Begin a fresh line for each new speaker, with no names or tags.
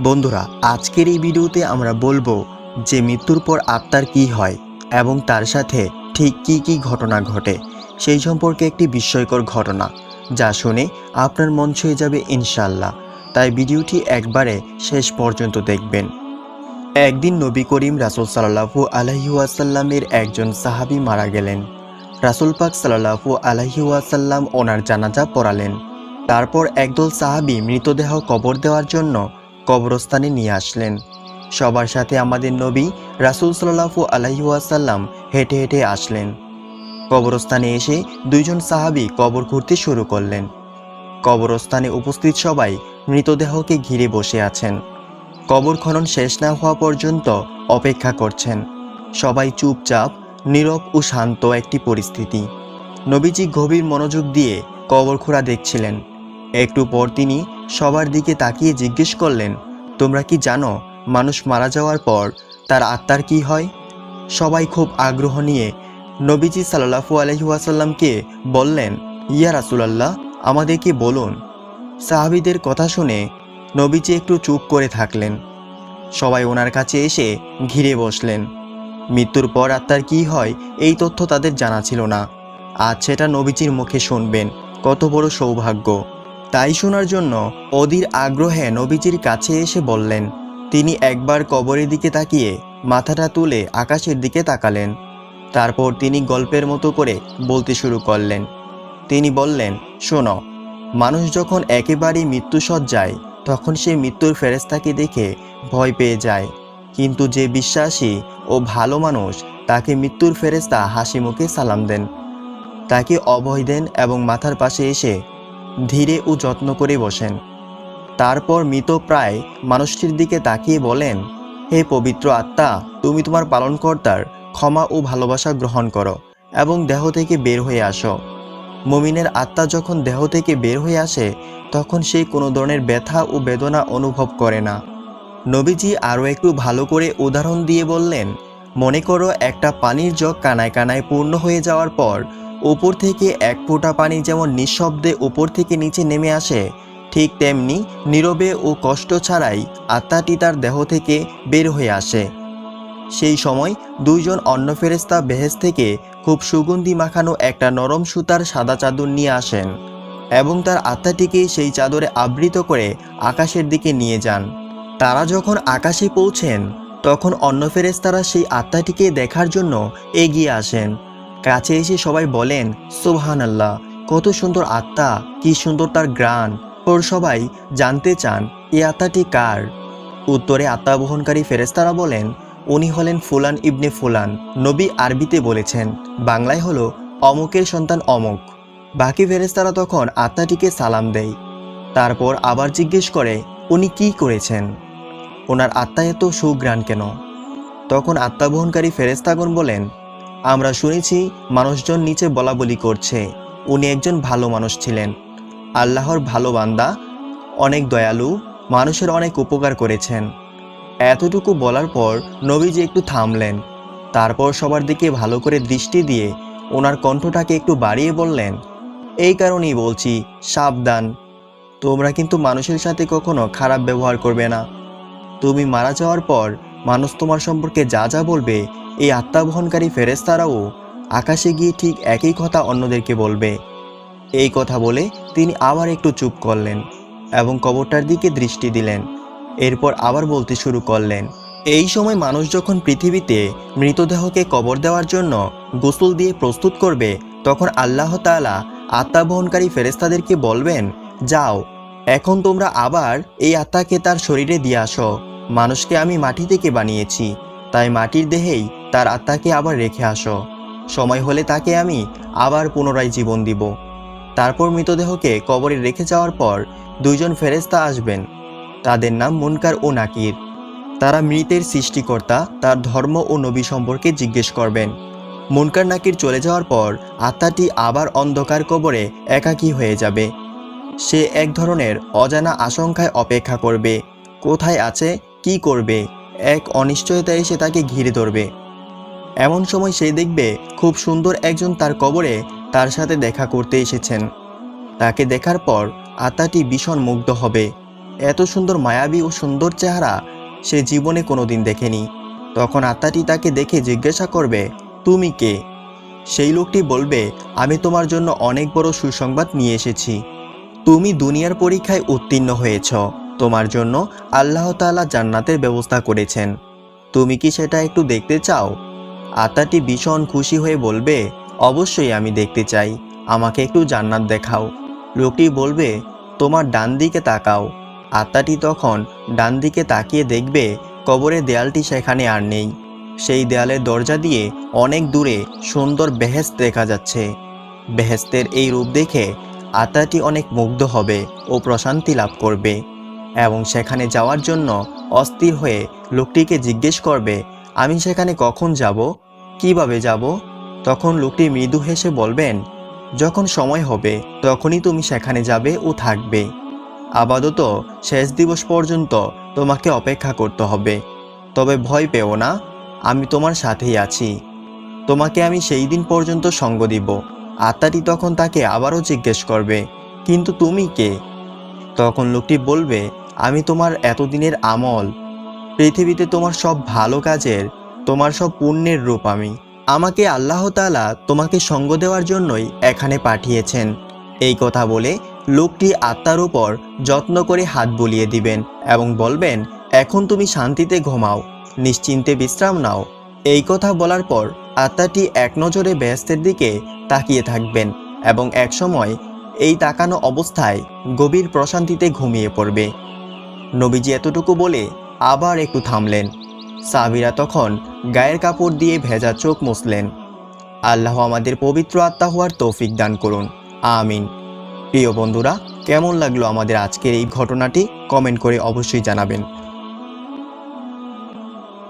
বন্ধুরা, আজকের এই ভিডিওতে আমরা বলব যে মৃত্যুর পর আত্মার কি হয় এবং তার সাথে ঠিক কি কি ঘটনা ঘটে। সেই সম্পর্কে একটি বিস্ময়কর ঘটনা, যা শুনে আপনার মন ছুঁয়ে যাবে ইনশাল্লাহ তাই ভিডিওটি একবারে শেষ পর্যন্ত দেখবেন। একদিন নবী করিম রাসুল সাল্লাহু আলহিউসাল্লামের একজন সাহাবী মারা গেলেন। রাসুল পাক সাল্লাহু আলহিউসাল্লাম ওনার জানাজা পড়ালেন। তারপর একদল সাহাবী মৃতদেহ কবর দেওয়ার জন্য কবরস্থানে নিয়ে আসলেন। সবার সাথে আমাদের নবী রাসুল সাল্লাহু আলহিউসাল্লাম হেঁটে হেঁটে আসলেন। কবরস্থানে এসে দুইজন সাহাবী কবর খুঁড়তে শুরু করলেন। কবরস্থানে উপস্থিত সবাই মৃতদেহকে ঘিরে বসে আছেন। কবর খনন শেষ না হওয়া পর্যন্ত অপেক্ষা করছেন। সবাই চুপচাপ, নীরব ও শান্ত একটি পরিস্থিতি। নবীজি গভীর মনোযোগ দিয়ে কবর খোঁড়া দেখছিলেন। একটু পর তিনি সবার দিকে তাকিয়ে জিজ্ঞেস করলেন, তোমরা কি জানো মানুষ মারা যাওয়ার পর তার আত্মার কি হয়? সবাই খুব আগ্রহ নিয়ে নবীজি সাল্লাহু আলহিউসাল্লামকে বললেন, ইয়া রাসুলাল্লাহ, আমাদেরকে বলুন। সাহাবিদের কথা শুনে নবীজি একটু চুপ করে থাকলেন। সবাই ওনার কাছে এসে ঘিরে বসলেন। মৃত্যুর পর আত্মার কি হয় এই তথ্য তাদের জানা ছিল না। আজ সেটা নবীজির মুখে শুনবেন। কত বড় সৌভাগ্য। তাই শোনার জন্য অধীর আগ্রহে নবীজির কাছে এসে বললেন, তিনি একবার কবরের দিকে তাকিয়ে মাথাটা তুলে আকাশের দিকে তাকালেন। তারপর তিনি গল্পের মতো করে বলতে শুরু করলেন। তিনি বললেন, শোনো, মানুষ যখন একেবারেই মৃত্যুসজ্জায় তখন সে মৃত্যুর ফেরেস্তাকে দেখে ভয় পেয়ে যায়। কিন্তু যে বিশ্বাসী ও ভালো মানুষ তাকে মৃত্যুর ফেরেস্তা হাসি মুখে সালাম দেন। তাকে অভয় দেন এবং মাথার পাশে এসে ধীরে ও যত্ন করে বসেন। তারপর মৃত প্রায় মানুষটির দিকে তাকিয়ে বলেন, হে পবিত্র আত্মা, তুমি তোমার পালনকর্তার ক্ষমা ও ভালোবাসা গ্রহণ করো এবং দেহ থেকে বের হয়ে আসো। মমিনের আত্মা যখন দেহ থেকে বের হয়ে আসে, তখন সে কোনো ধরনের ব্যথা ও বেদনা অনুভব করে না। নবীজি আরও একটু ভালো করে উদাহরণ দিয়ে বললেন, মনে করো একটা পানির জগ কানায় কানায় পূর্ণ হয়ে যাওয়ার পর উপর থেকে এক ফোঁটা পানি যেমন নিঃশব্দে উপর থেকে নিচে নেমে আসে, ঠিক তেমনি নীরবে ও কষ্ট ছাড়াই আত্মাটি তার দেহ থেকে বের হয়ে আসে। সেই সময় দুইজন অন্য ফেরেস্তা বেহেস থেকে খুব সুগন্ধি মাখানো একটা নরম সুতার সাদা চাদর নিয়ে আসেন এবং তার আত্মাটিকে সেই চাদরে আবৃত করে আকাশের দিকে নিয়ে যান। তারা যখন আকাশে পৌঁছেন, তখন অন্য ফেরেস্তারা সেই আত্মাটিকে দেখার জন্য এগিয়ে আসেন। কাছে এসে সবাই বলেন সোহান আল্লাহ কত সুন্দর আত্মা, কি সুন্দর তার গ্রাণ। ওর সবাই জানতে চান, এই আত্মাটি কার? উত্তরে আত্মা বহনকারী ফেরেস্তারা বলেন, উনি হলেন ফুলান ইবনে ফুলান, নবী আরবিতে বলেছেন। বাংলায় হলো অমুকের সন্তান অমুক। বাকি ফেরেস্তারা তখন আত্মাটিকে সালাম দেয়। তারপর আবার জিজ্ঞেস করে, উনি কি করেছেন? ওনার আত্মা এত সুগ্রাণ কেন? তখন আত্মাবহনকারী ফেরেস্তাগণ বলেন আমরা শুনেছি, মানুষজন নিচে বলা বলি করছে। উনি একজন ভালো মানুষ ছিলেন। আল্লাহর ভালো বান্দা, অনেক দয়ালু, মানুষের অনেক উপকার করেছেন। এতটুকু বলার পর নবীজি একটু থামলেন। তারপর সবার দিকে ভালো করে দৃষ্টি দিয়ে ওনার কণ্ঠটাকে একটু বাড়িয়ে বললেন, এই কারণেই বলছি, সাবধান। তোমরা কিন্তু মানুষের সাথে কখনো খারাপ ব্যবহার করবে না। তুমি মারা যাওয়ার পর মানুষ তোমার সম্পর্কে যা যা বলবে, এই আত্মাবহনকারী ফেরেস্তারাও আকাশে গিয়ে ঠিক একই কথা অন্যদেরকে বলবে। এই কথা বলে তিনি আবার একটু চুপ করলেন এবং কবরটার দিকে দৃষ্টি দিলেন। এরপর আবার বলতে শুরু করলেন, এই সময় মানুষ যখন পৃথিবীতে মৃতদেহকে কবর দেওয়ার জন্য গোসল দিয়ে প্রস্তুত করবে, তখন আল্লাহ তাআলা আত্মাবহনকারী ফেরেস্তাদেরকে বলবেন, যাও, এখন তোমরা আবার এই আত্মাকে তার শরীরে দিয়ে আসো। মানুষকে আমি মাটি থেকে বানিয়েছি, তাই মাটির দেহেই তার আত্মাকে আবার রেখে আসো। সময় হলে তাকে আমি আবার পুনরায় জীবন দিব। তারপর মৃতদেহকে কবরে রেখে যাওয়ার পর দুইজন ফেরেস্তা আসবেন। তাদের নাম মুনকার ও নাকির। তারা মৃতের সৃষ্টিকর্তা, তার ধর্ম ও নবী সম্পর্কে জিজ্ঞেস করবেন। মুনকার নাকির চলে যাওয়ার পর আত্মাটি আবার অন্ধকার কবরে একাকী হয়ে যাবে। সে এক ধরনের অজানা আশঙ্কায় অপেক্ষা করবে। কোথায় আছে কি করবে? এক অনিশ্চয়তা এসে তাকে ঘিরে ধরবে। এমন সময় সে দেখবে খুব সুন্দর একজন তার কবরে তার সাথে দেখা করতে এসেছেন। তাকে দেখার পর আত্মাটি ভীষণ মুগ্ধ হবে। এত সুন্দর মায়াবী ও সুন্দর চেহারা সে জীবনে কোনোদিন দেখেনি। তখন আত্মাটি তাকে দেখে জিজ্ঞাসা করবে, তুমি কে? সেই লোকটি বলবে, আমি তোমার জন্য অনেক বড় সুসংবাদ নিয়ে এসেছি। তুমি দুনিয়ার পরীক্ষায় উত্তীর্ণ হয়েছ। তোমার জন্য আল্লাহ তাআলা জান্নাতের ব্যবস্থা করেছেন। তুমি কি সেটা একটু দেখতে চাও? আত্মাটি ভীষণ খুশি হয়ে বলবে, অবশ্যই আমি দেখতে চাই। আমাকে একটু জান্নাত দেখাও। লোকটি বলবে, তোমার ডান দিকে তাকাও। আত্মাটি তখন ডান দিকে তাকিয়ে দেখবে, কবরের দেয়ালটি সেখানে আর নেই। সেই দেয়ালের দরজা দিয়ে অনেক দূরে সুন্দর বেহেস্ত দেখা যাচ্ছে। বেহেস্তের এই রূপ দেখে আত্মাটি অনেক মুগ্ধ হবে ও প্রশান্তি লাভ করবে। এবং সেখানে যাওয়ার জন্য অস্থির হয়ে লোকটিকে জিজ্ঞেস করবে, আমি সেখানে কখন যাব? কীভাবে যাব? তখন লোকটি মৃদু হেসে বলবেন, যখন সময় হবে, তখনই তুমি সেখানে যাবে ও থাকবে। আপাতত শেষ দিবস পর্যন্ত তোমাকে অপেক্ষা করতে হবে। তবে ভয় পেও না, আমি তোমার সাথেই আছি। তোমাকে আমি সেই দিন পর্যন্ত সঙ্গ দিব। আত্মাটি তখন তাকে আবারও জিজ্ঞেস করবে, কিন্তু তুমি কে? তখন লোকটি বলবে আমি তোমার এতদিনের আমল। পৃথিবীতে তোমার সব ভালো কাজের, তোমার সব পুণ্যের রূপ আমি। আমাকে আল্লাহ তাআলা তোমাকে সঙ্গ দেওয়ার জন্যই এখানে পাঠিয়েছেন। এই কথা বলে লোকটি আত্মার উপর যত্ন করে হাত বুলিয়ে দিবেন এবং বলবেন, এখন তুমি শান্তিতে ঘুমাও, নিশ্চিন্তে বিশ্রাম নাও। এই কথা বলার পর আত্মাটি এক নজরে ব্যস্তের দিকে তাকিয়ে থাকবেন এবং একসময় এই তাকানো অবস্থায় গভীর প্রশান্তিতে ঘুমিয়ে পড়বে। নবীজি এতটুকু বলে আবার একটু থামলেন। সাবিরা তখন গায়ের কাপড় দিয়ে ভেজা চোখ মুছলেন। আল্লাহ আমাদের পবিত্র আত্মা হওয়ার তৌফিক দান করুন। আমিন। প্রিয় বন্ধুরা, কেমন লাগল আমাদের আজকের এই ঘটনাটি? কমেন্ট করে অবশ্যই জানাবেন।